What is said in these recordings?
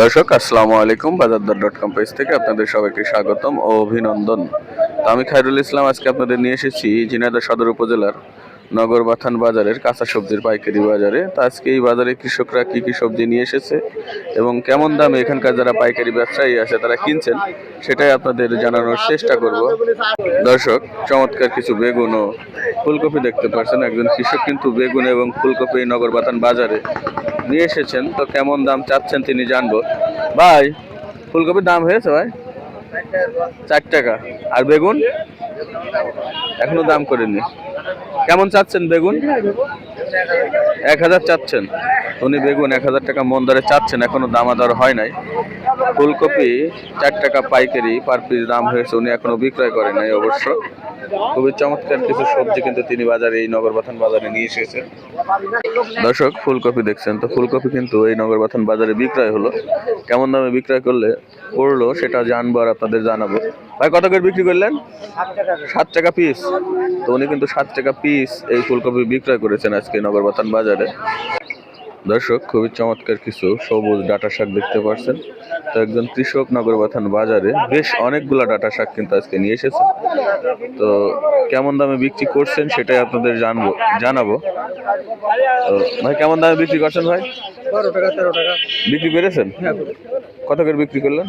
দর্শক, আসসালামু আলাইকুম বাজারদর ডট কম পেজ থেকে আপনাদের সবাইকে স্বাগতম ও অভিনন্দন। আমি খায়রুল ইসলাম, আজকে আপনাদের নিয়ে এসেছি ঝিনাইদহ সদর উপজেলার নগরবাথান বাজারের কাঁচা সবজির পাইকারি বাজারে। তা আজকে এই বাজারে কৃষকরা কি কি সবজি নিয়ে এসেছে এবং কেমন দামে এখানকার যারা পাইকারি ব্যবসায়ী আছে, তারা কিনছেন সেটাই আপনাদের জানানোর চেষ্টা করব। দর্শক, চমৎকার কিছু বেগুন ও ফুলকপি দেখতে পাচ্ছেন। একজন কৃষক কিন্তু বেগুন এবং ফুলকপি এই নগরবাথান বাজারে নিয়ে এসেছেন, তো কেমন দাম চাচ্ছেন তিনি জানব। ভাই, ফুলকপির দাম হয়েছে ভাই? চার টাকা। আর বেগুন? এখনও দাম করেনি। কেমন চাচ্ছেন বেগুন? এক হাজার চাচ্ছেন। উনি বেগুন এক হাজার টাকা মন দরে চাচ্ছেন, এখনও দামাদর হয় নাই। ফুলকপি চার টাকা পাইকারি, পার পিস দাম হয়েছে, উনি এখনও বিক্রয় করেন নাই অবশ্য। খুবই চমৎকার কিছু সবজি কিন্তু তিনি বাজারে, এই নগরবাথান বাজারে নিয়ে এসেছেন। দর্শক, ফুলকপি দেখছেন তো? ফুলকপি কিন্তু এই নগরবাথান বাজারে বিক্রয় হলো। কেমন দামে বিক্রয় করলে পড়ল সেটা জানব আর আপনাদের জানাব। ভাই, কত করে বিক্রি করলেন? সাত টাকা পিস তো উনি কিন্তু সাত টাকা পিস এই ফুলকপি বিক্রয় করেছেন আজকে নগরবাথান বাজারে। দর্শক খুবই চমৎকার কিছু সবুজ ডাটা শাক দেখতে পাচ্ছেন তো একজন কৃষক নগরবাথান বাজারে বেশ অনেকগুলা ডাটা শাক কিন্তু আজকে নিয়ে এসেছে। তো কেমন দামে বিক্রি করছেন সেটাই আপনাদের জানব জানাব। তো ভাই কেমন দামে বিক্রি করছেন ভাই? বারো টাকা তেরো টাকা। বিক্রি করেছেন? কত করে বিক্রি করলেন?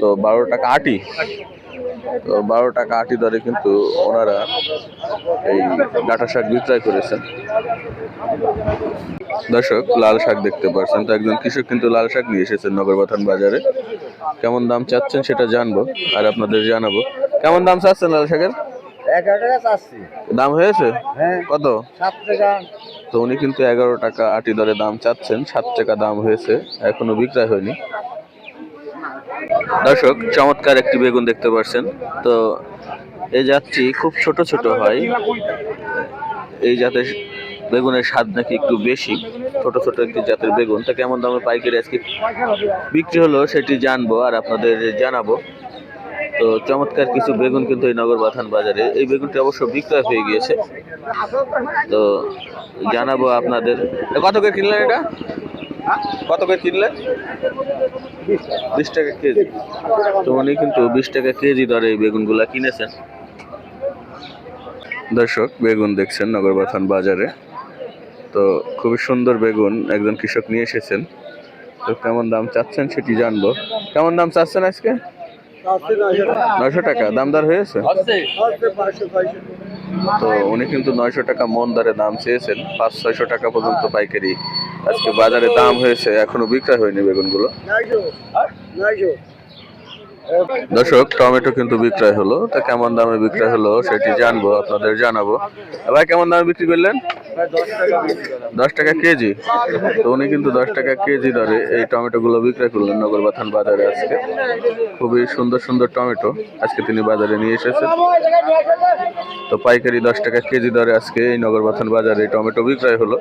তো বারো টাকা আটি। তো বারো টাকা আটি দরে কিন্তু ওনারা এই ডাটা শাক বিক্রয় করেছেন। দর্শক লাল শাক দেখতে পাচ্ছেন তো একজন কৃষক কিন্তু লাল শাক নিয়ে এসেছেন নগরবাথান বাজারে। কেমন দাম চাচ্ছেন সেটা জানব আর আপনাদের জানাব। কেমন দাম চাচ্ছেন লাল শাকের? এগারো টাকা চাচ্ছি। দাম হয়েছে? হ্যাঁ। কত? টাকা। তো উনি কিন্তু এগারো টাকা আটি দরে দাম চাচ্ছেন। সাত টাকা দাম হয়েছে। এখনও বিক্রয় হয়নি। দর্শক, চমৎকার একটি বেগুন দেখতে পাচ্ছেন তো এই জাতটি খুব ছোট ছোট হয়। এই জাতের বেগুনের স্বাদ নাকি একটু বেশি। ছোট ছোট একটি জাতের বেগুন। তা কেমন দামে পাইকারি আজকে বিক্রি হলো সেটি জানব আর আপনাদের জানাব। তো চমৎকার কিছু বেগুন কিন্তু এই নগর বাথান বাজারে। এই বেগুনটি অবশ্য বিক্রয় হয়ে গিয়েছে। তো জানাব আপনাদের। কত করে কিনলেন এটা? কত করে কিনলেন? বিশ টাকা কেজি। তো উনি কিন্তু বিশ টাকা কেজি দরে এই বেগুনগুলা কিনেছেন। দর্শক, বেগুন দেখছেন নগরবাথান বাজারে। তো খুবই সুন্দর বেগুন একজন কৃষক নিয়ে এসেছেন। তো কেমন দাম চাচ্ছেন সেটি জানব। কেমন দাম চাচ্ছেন আজকে? নয়শো টাকা। দাম দর হয়েছে? তো উনি কিন্তু নয়শো টাকা মন দরে দাম চেয়েছেন। পাঁচ, ছয়শো টাকা পর্যন্ত পাইকারি আজকে বাজারে দাম হয়েছে, এখনও বিক্রয় হয়নি বেগুনগুলো। দর্শক, টমেটো কিন্তু বিক্রয় হলো। তা কেমন দামে বিক্রয় হলো সেটি জানব, আপনাদের জানাব। ভাই, কেমন দামে বিক্রি করলেন? দশ টাকা কেজি। তো উনি কিন্তু দশ টাকা কেজি দরে এই টমেটো গুলো বিক্রয় করলেন নগরবাথান বাজারে আজকে। খুবই সুন্দর সুন্দর টমেটো আজকে তিনি বাজারে নিয়ে এসেছেন। তো পাইকারি দশ টাকা কেজি দরে আজকে এই নগরবাথান বাজারে টমেটো বিক্রয় হলো।